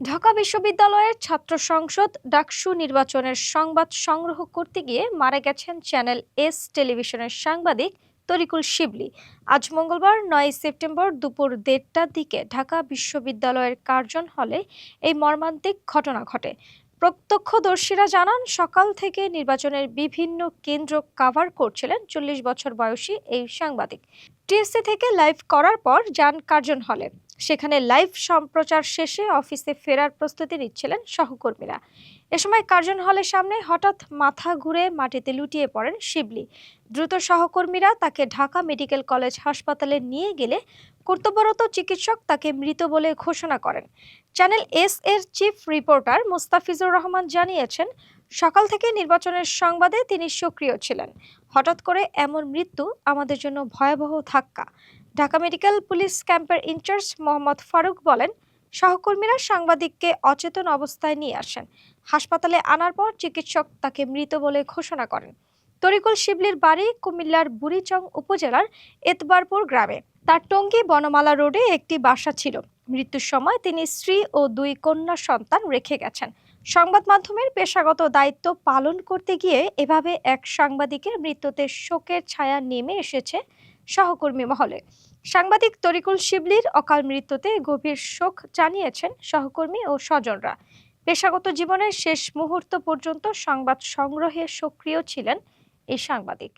ঢাকা বিশ্ববিদ্যালয়ের ছাত্র সংসদ ডাকসু নির্বাচনের সংবাদ সংগ্রহ করতে গিয়ে মারা গেছেন চ্যানেল এস টেলিভিশনের সাংবাদিক তরিকুল শিবলি। আজ মঙ্গলবার নয় সেপ্টেম্বর দুপুর দেড়টার দিকে ঢাকা বিশ্ববিদ্যালয়ের কার্জন হলে এই মর্মান্তিক ঘটনা ঘটে। প্রত্যক্ষদর্শীরা জানান, সকাল থেকে নির্বাচনের বিভিন্ন কেন্দ্র কাভার করছিলেন চল্লিশ বছর বয়সী এই সাংবাদিক। টিএসসি থেকে লাইভ করার পর যান কার্জন হলে। সেখানে লাইভ সম্প্রচার শেষে অফিসে ফেরার প্রস্তুতি নিচ্ছিলেন সহকর্মীরা। এ সময় কার্জন হলের সামনে হঠাৎ মাথা ঘুরে মাটিতে লুটিয়ে পড়েন শিবলি। দ্রুত সহকর্মীরা তাকে ঢাকা মেডিকেল কলেজ হাসপাতালে নিয়ে গেলে কর্তব্যরত চিকিৎসক তাকে মৃত বলে ঘোষণা করেন। চ্যানেল এস এর চিফ রিপোর্টার মোস্তাফিজুর রহমান জানিয়েছেন সকাল থেকে নির্বাচনের সংবাদে তিনি সক্রিয় ছিলেন। হঠাৎ করে এমন মৃত্যু আমাদের জন্য ভয়াবহ ধাক্কা। ঢাকা মেডিকেল পুলিশ ক্যাম্পের ইনচার্জ মোহাম্মদ ফারুক বলেন, সহকর্মীরা সাংবাদিককে অচেতন অবস্থায় নিয়ে আসেন। হাসপাতালে আনার পর চিকিৎসক তাকে মৃত বলে ঘোষণা করেন। তরিকুল শিবলির বাড়ি কুমিল্লার বুড়িচং উপজেলার এতবারপুর গ্রামে। তার টঙ্গী বনমালা রোডে একটি বাসা ছিল। মৃত্যুর সময় তিনি স্ত্রী ও দুই কন্যা সন্তান রেখে গেছেন। সংবাদ মাধ্যমের পেশাগত দায়িত্ব পালন করতে গিয়ে এভাবে এক সাংবাদিকের মৃত্যুতে শোকের ছায়া নেমে এসেছে সহকর্মী মহলে। সাংবাদিক তরিকুল শিবলির অকাল মৃত্যুতে গভীর শোক জানিয়েছেন সহকর্মী ও স্বজনরা। পেশাগত জীবনের শেষ মুহূর্ত পর্যন্ত সংবাদ সংগ্রহে সক্রিয় ছিলেন এই সাংবাদিক।